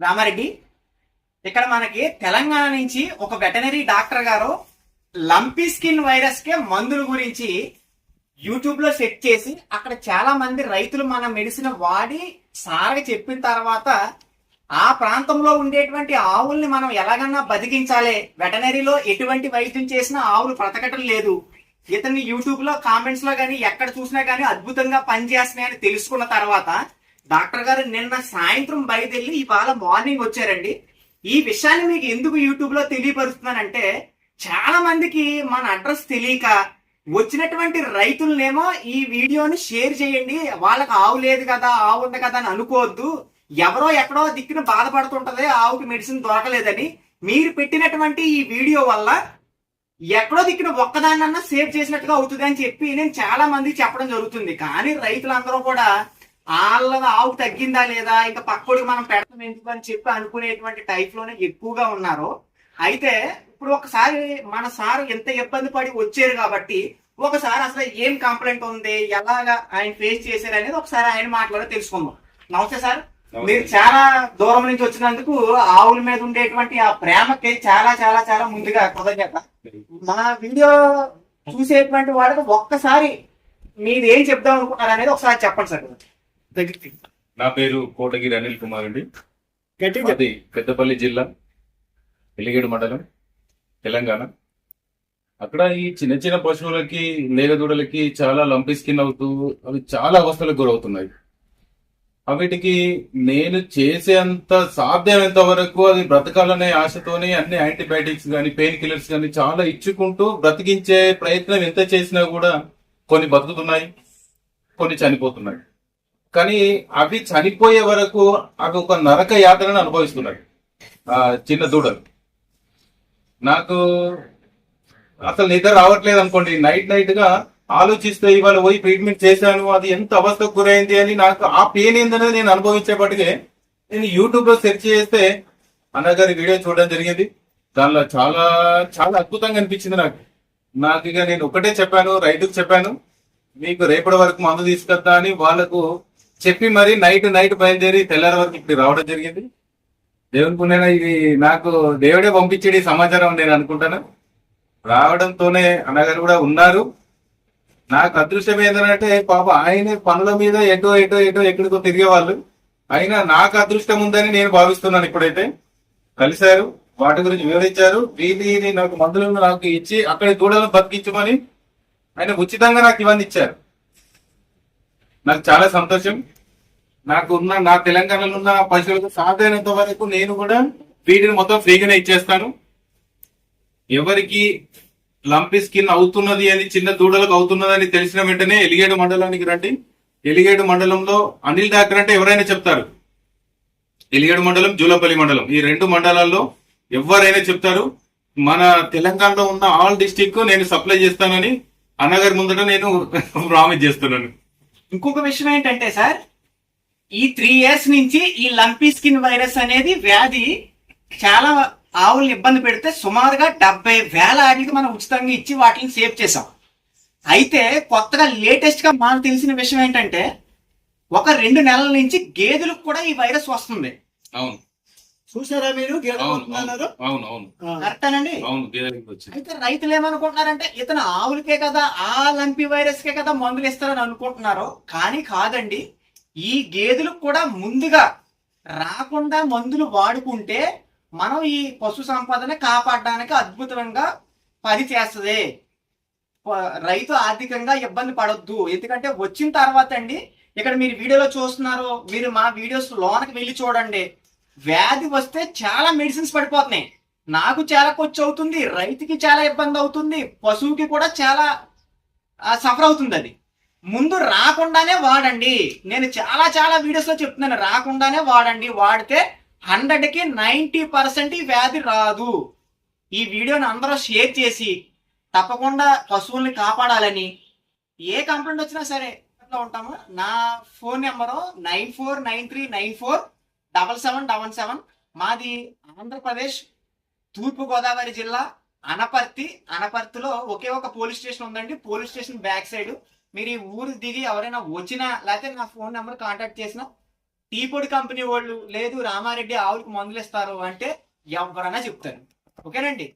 రామారెడ్డి ఇక్కడ మనకి తెలంగాణ నుంచి ఒక వెటనరీ డాక్టర్ గారు లంపీ స్కిన్ వైరస్ కే మందుల గురించి యూట్యూబ్లో సెట్ చేసి అక్కడ చాలా మంది రైతులు మన మెడిసిన్ వాడి సారగా చెప్పిన తర్వాత ఆ ప్రాంతంలో ఉండేటువంటి ఆవుల్ని మనం ఎలాగన్నా బతికించాలి. వెటనరీలో ఎటువంటి వైద్యం చేసినా ఆవులు బ్రతకటం లేదు. ఇతన్ని యూట్యూబ్లో కామెంట్స్లో కానీ ఎక్కడ చూసినా కానీ అద్భుతంగా పనిచేస్తున్నాయని తెలుసుకున్న తర్వాత డాక్టర్ గారు నిన్న సాయంత్రం బయలుదేరి ఇవాళ మార్నింగ్ వచ్చారండి. ఈ విషయాన్ని మీకు ఎందుకు యూట్యూబ్లో తెలియపరుస్తున్నానంటే చాలా మందికి మన అడ్రస్ తెలియక వచ్చినటువంటి రైతులనేమో ఈ వీడియోని షేర్ చేయండి. వాళ్ళకి ఆవు లేదు కదా ఆవు ఉంది కదా అని అనుకోవద్దు. ఎవరో ఎక్కడో దిక్కున బాధపడుతుంటది ఆవుకి మెడిసిన్ దొరకలేదని. మీరు పెట్టినటువంటి ఈ వీడియో వల్ల ఎక్కడో దిక్కున ఒక్కదాన్నన్నా సేవ్ చేసినట్టుగా అవుతుంది అని చెప్పి నేను చాలా మందికి చెప్పడం జరుగుతుంది. కానీ రైతులందరూ కూడా వాళ్ళ ఆవు తగ్గిందా లేదా? ఇంకా పక్కోడికి మనం పెడతాం ఎందుకు అని చెప్పి అనుకునేటువంటి టైప్లోనే ఎక్కువగా ఉన్నారు. అయితే ఇప్పుడు ఒకసారి మన సార్ ఎంత ఇబ్బంది పడి వచ్చారు కాబట్టి ఒకసారి అసలు ఏం కంప్లైంట్ ఉంది? ఎలాగా ఆయన ఫేస్ చేశారు అనేది ఒకసారి ఆయన మాటలో తెలుసుకుందాం. నమస్తే సార్. మీరు చాలా దూరం నుంచి వచ్చినందుకు ఆవుల మీద ఉండేటువంటి ఆ ప్రేమకి చాలా చాలా చాలా ముందుగా కృతజ్ఞత. మా వీడియో చూసేటువంటి వాళ్ళకి ఒక్కసారి మీరు ఏం చెప్దాం అనుకుంటారు అనేది ఒకసారి చెప్పండి సార్. నా పేరు కోటగిరి అనిల్ కుమార్ అండి. అది పెద్దపల్లి జిల్లా ఎలిగేడు మండలం తెలంగాణ. అక్కడ ఈ చిన్న చిన్న పశువులకి నేగదూడలకి చాలా లంపి స్కిన్ అవుతూ అవి చాలా అవస్థలకు గురవుతున్నాయి. వీటికి నేను చేసేంత సాధ్యమైనంత వరకు అది బ్రతకాలనే ఆశతోనే అన్ని యాంటీబయాటిక్స్ కానీ పెయిన్ కిల్లర్స్ కానీ చాలా ఇచ్చుకుంటూ బ్రతికించే ప్రయత్నం ఎంత చేసినా కూడా కొన్ని బతుకుతున్నాయి కొన్ని చనిపోతున్నాయి. కానీ అవి చనిపోయే వరకు అవి ఒక నరక యాత్రను అనుభవిస్తున్నాడు ఆ చిన్న దూడలు. నాకు అసలు నిద్ర రావట్లేదు అనుకోండి. నైట్ నైట్గా ఆలోచిస్తే ఇవాళ పోయి ట్రీట్మెంట్ చేశాను అది ఎంత అవస్థకు గురైంది అని నాకు ఆ పెయిన్ ఏందనేది నేను అనుభవించేపటికే నేను యూట్యూబ్లో సెర్చ్ చేస్తే అన్నగారి వీడియో చూడడం జరిగింది. దానిలో చాలా చాలా అద్భుతంగా అనిపించింది నాకు. నాకు ఇక నేను ఒకటే చెప్పాను రైతుకు చెప్పాను మీకు రేపటి వరకు మందు తీసుకొద్దా అని వాళ్ళకు చెప్పి మరి నైట్ నైట్ బయలుదేరి తెల్లారి వరకు ఇప్పుడు రావడం జరిగింది. దేవుని పుణ్యాన ఇది నాకు దేవుడే పంపించేది సమాచారం నేను అనుకుంటాను. రావడంతోనే అన్నగారు కూడా ఉన్నారు. నాకు అదృష్టం ఏంటంటే పాప ఆయన పనుల మీద ఎటో ఎటో ఎటో ఎక్కడికో తిరిగేవాళ్ళు. అయినా నాకు అదృష్టం ఉందని నేను భావిస్తున్నాను ఇప్పుడైతే. కలిశారు వాటి గురించి వివరించారు. వీటిని నాకు మందులను నాకు ఇచ్చి అక్కడి దూడలను బతికించమని ఆయన ఉచితంగా నాకు ఇవన్నీ ఇచ్చారు. నాకు చాలా సంతోషం. నాకు ఉన్న నా తెలంగాణలో ఉన్న పశువులకు సాధ్యమైనంత వరకు నేను కూడా వీటిని మొత్తం ఫ్రీగానే ఇచ్చేస్తాను. ఎవరికి లంపి స్కిన్ అవుతున్నది అని చిన్న దూడలకు అవుతున్నదని తెలిసిన వెంటనే ఎలిగేడు మండలానికి రండి. ఎలిగేడు మండలంలో అనిల్ డాక్టర్ అంటే ఎవరైనా చెప్తారు. ఎలిగేడు మండలం జూలపల్లి మండలం. ఈ రెండు మండలాల్లో ఎవరైనా చెప్తారు. మన తెలంగాణలో ఉన్న ఆల్ డిస్టిక్ నేను సప్లై చేస్తానని అన్నగారి ముందట నేను ప్రామిస్ చేస్తున్నాను. ఇంకొక విషయం ఏంటంటే సార్ ఈ త్రీ ఇయర్స్ నుంచి ఈ లంపీ స్కిన్ వైరస్ అనేది వ్యాధి చాలా ఆవులను ఇబ్బంది పెడితే సుమారుగా డెబ్బై వేల ఆడికి మనం ఉచితంగా ఇచ్చి వాటిని సేవ్ చేసాం అయితే కొత్తగా లేటెస్ట్గా మనకు తెలిసిన విషయం ఏంటంటే ఒక రెండు నెలల నుంచి గేదెలకు కూడా ఈ వైరస్ వస్తుంది. అవును. చూసారా మీరు? అవును అవును అవును అవును. కరెక్టేనండి. అవును గేదెలకి వచ్చింది అయితే రైతులు ఏమనుకుంటున్నారంటే ఇతను ఆవులకే కదా ఆ లంపి వైరస్ కే కదా మందులు ఇస్తారని అనుకుంటున్నారు కానీ కాదండి. ఈ గేదెలకు కూడా ముందుగా రాకుండా మందులు వాడుకుంటే మనం ఈ పశు సంపదను కాపాడడానికి అద్భుతంగా పని చేస్తుంది. రైతు ఆర్థికంగా ఇబ్బంది పడొద్దు. ఎందుకంటే వచ్చిన తర్వాత అండి ఇక్కడ మీరు వీడియోలో చూస్తున్నారు మీరు మా వీడియోస్ లోనకి వెళ్ళి చూడండి. వ్యాధి వస్తే చాలా మెడిసిన్స్ పడిపోతున్నాయి. నాకు చాలా ఖర్చు అవుతుంది రైతుకి చాలా ఇబ్బంది అవుతుంది పశువుకి కూడా చాలా సఫర్ అవుతుంది అది. ముందు రాకుండానే వాడండి. నేను చాలా చాలా వీడియోస్లో చెప్తున్నాను రాకుండానే వాడండి. వాడితే హండ్రెడ్కి నైంటీ పర్సెంట్ ఈ వ్యాధి రాదు. ఈ వీడియోని అందరూ షేర్ చేసి తప్పకుండా పశువుల్ని కాపాడాలని ఏ కంప్లైంట్ వచ్చినా సరే ఉంటాము. నా phone number nine four nine three nine four double seven double seven. మాది ఆంధ్రప్రదేశ్ తూర్పుగోదావరి జిల్లా అనపర్తి. అనపర్తిలో ఒకే ఒక పోలీస్ స్టేషన్ ఉందండి. Police station back side. మీరు ఈ ఊరు దిగి ఎవరైనా వచ్చినా లేకపోతే నా ఫోన్ నెంబర్ కాంటాక్ట్ చేసినా టీ పొడి కంపెనీ వాళ్ళు లేదు రామారెడ్డి ఆవులకు మందులు ఇస్తారు అంటే ఎవరైనా చెప్తారు. ఓకేనండి?